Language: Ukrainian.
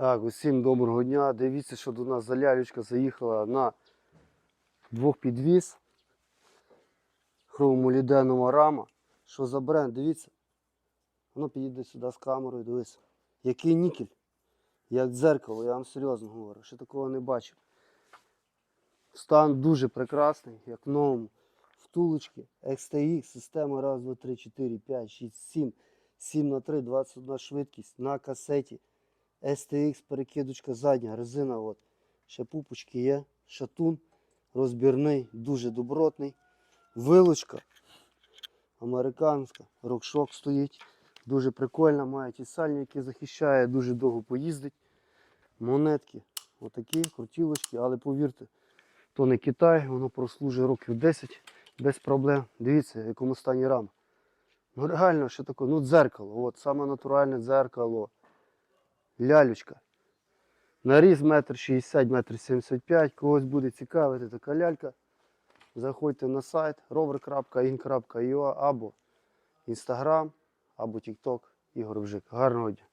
Так, усім доброго дня. Дивіться, що до нас залялючка заїхала на двохпідвіз. Хромоліденова рама. Що за бренд? Дивіться. Воно підійде сюди з камерою, дивись. Який нікель. Як дзеркало, я вам серйозно говорю, ще такого не бачив. Стан дуже прекрасний, як в новому. Втулочки, XTX, система 1, 2, 3, 4, 5, 6, 7, 7 на 3, 21 швидкість на касеті. STX, перекидочка задня, резина. От. Ще пупочки є, шатун розбірний, дуже добротний. Вилочка американська, рокшок стоїть. Дуже прикольна, має ті сальники, захищає, дуже довго поїздить. Монетки, отакі, крутілочки, але повірте, то не Китай, воно прослужить років 10 без проблем. Дивіться, в якому стані рама. Ну реально, що таке? Ну, дзеркало, от саме натуральне дзеркало лялючка. Наріз метр 60, метр 75. Когось буде цікавити така лялька. Заходьте на сайт rover.in.ua або Instagram, або TikTok Ігор Вжик. Гарного дня.